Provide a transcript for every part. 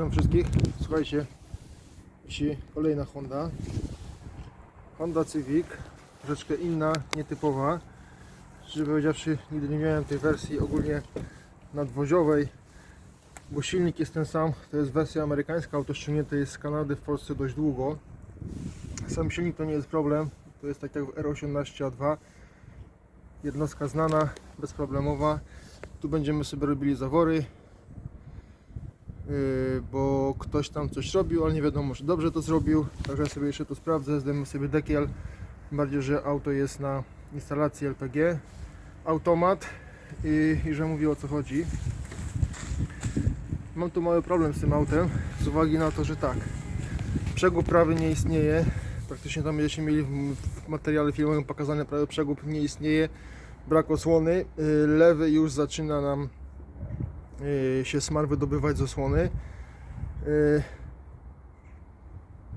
Witam wszystkich. Słuchajcie, dzisiaj kolejna Honda. Honda Civic, troszeczkę inna, nietypowa. Szczerze powiedziawszy, nigdy nie miałem tej wersji ogólnie nadwoziowej, bo silnik jest ten sam. To jest wersja amerykańska, auto ściągnięte jest z Kanady w Polsce dość długo. Sam silnik to nie jest problem, to jest tak jak w R18A2. Jednostka znana, bezproblemowa. Tu będziemy sobie robili zawory, bo ktoś tam coś robił, ale nie wiadomo, czy dobrze to zrobił. Także sobie jeszcze to sprawdzę, zdejmę sobie dekiel. Tym bardziej, że auto jest na instalacji LPG. Automat i, i że mówi o co chodzi. Mam tu mały problem z tym autem, z uwagi na to, że tak, przegub prawy nie istnieje. Praktycznie tam będziecie mieli w, materiale filmowym pokazane prawy przegub nie istnieje. Brak osłony. Yy, Lewy już zaczyna nam y, się smar wydobywać z osłony. Y,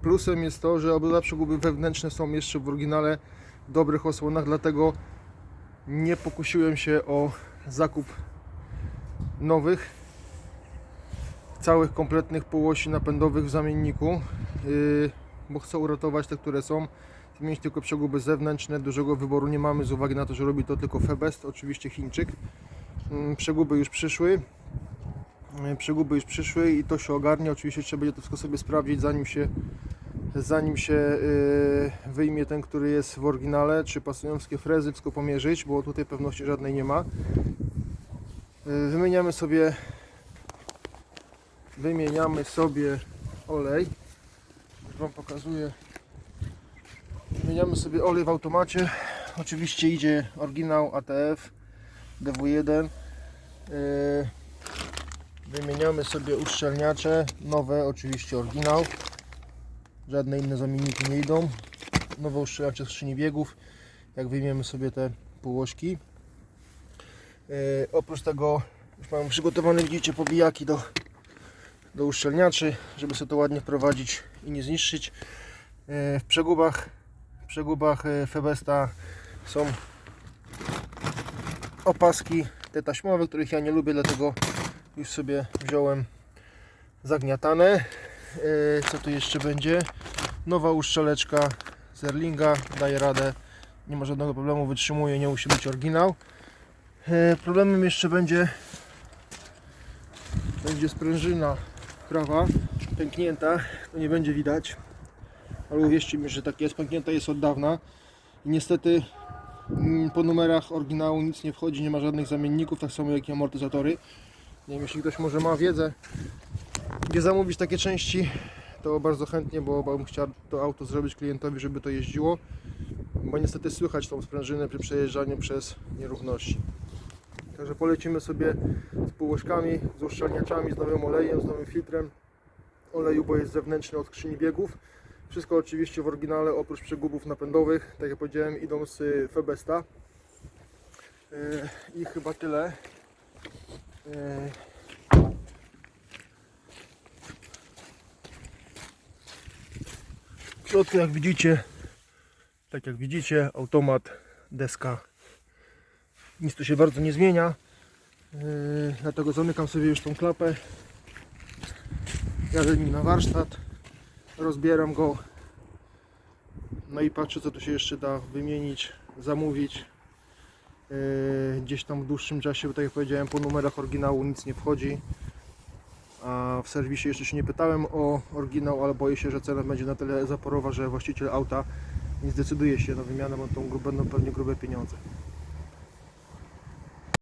Plusem jest to, że obydwa przeguby wewnętrzne są jeszcze w oryginale dobrych osłonach, dlatego nie pokusiłem się o zakup nowych, całych kompletnych półosi napędowych w zamienniku, y, bo chcę uratować te, które są. Zmienić tylko przeguby zewnętrzne, dużego wyboru nie mamy z uwagi na to, że robi to tylko Febest, oczywiście Chińczyk. Mm, Przeguby już przyszły, przeguby już przyszły i to się ogarnie. Oczywiście trzeba będzie to wszystko sobie sprawdzić zanim się zanim się e, wyjmie ten, który jest w oryginale, czy pasują wszystkie frezy, wszystko pomierzyć, bo tutaj pewności żadnej nie ma. E, Wymieniamy sobie wymieniamy sobie olej. Już Wam pokazuję. Wymieniamy sobie olej w automacie. Oczywiście idzie oryginał ATF DW1. Yy, Wymieniamy sobie uszczelniacze, nowe, oczywiście oryginał. Żadne inne zamienniki nie idą. Nowe uszczelniacze skrzyni biegów. Jak wyjmiemy sobie te półośki. Yy, oprócz tego już mamy przygotowane, widzicie, pobijaki do, do uszczelniaczy, żeby sobie to ładnie wprowadzić i nie zniszczyć. Yy, w przegubach, w przegubach yy, Febesta są opaski te taśmowe, których ja nie lubię, dlatego już sobie wziąłem zagniatane. Yy, Co tu jeszcze będzie? Nowa uszczeleczka z Erlinga, daje radę, nie ma żadnego problemu, wytrzymuje, nie musi być oryginał. Yy, Problemem jeszcze będzie będzie sprężyna prawa pęknięta, to nie będzie widać, ale uwierzcie mi, że tak jest, pęknięta jest od dawna i niestety mm, po numerach oryginału nic nie wchodzi, nie ma żadnych zamienników, tak samo jak i amortyzatory. Nie wiem, jeśli ktoś może ma wiedzę, gdzie zamówić takie części, to bardzo chętnie, bo bym chciał to auto zrobić klientowi, żeby to jeździło, bo niestety słychać tą sprężynę przy przejeżdżaniu przez nierówności. Także polecimy sobie z półośkami, z uszczelniaczami, z nowym olejem, z nowym filtrem oleju, bo jest zewnętrzny od skrzyni biegów. Wszystko oczywiście w oryginale, oprócz przegubów napędowych, tak jak powiedziałem, idą z Febesta. Yy, I chyba tyle. W środku jak widzicie, tak jak widzicie, automat, deska. Nic tu się bardzo nie zmienia. Yy, dlatego zamykam sobie już tą klapę. Jadę nim na warsztat. Rozbieram go. No i patrzę co tu się jeszcze da wymienić, zamówić. Yy, gdzieś tam w dłuższym czasie, tak jak powiedziałem, po numerach oryginału nic nie wchodzi. A w serwisie jeszcze się nie pytałem o oryginał, ale boję się, że cena będzie na tyle zaporowa, że właściciel auta nie zdecyduje się na wymianę, bo to będą pewnie grube pieniądze.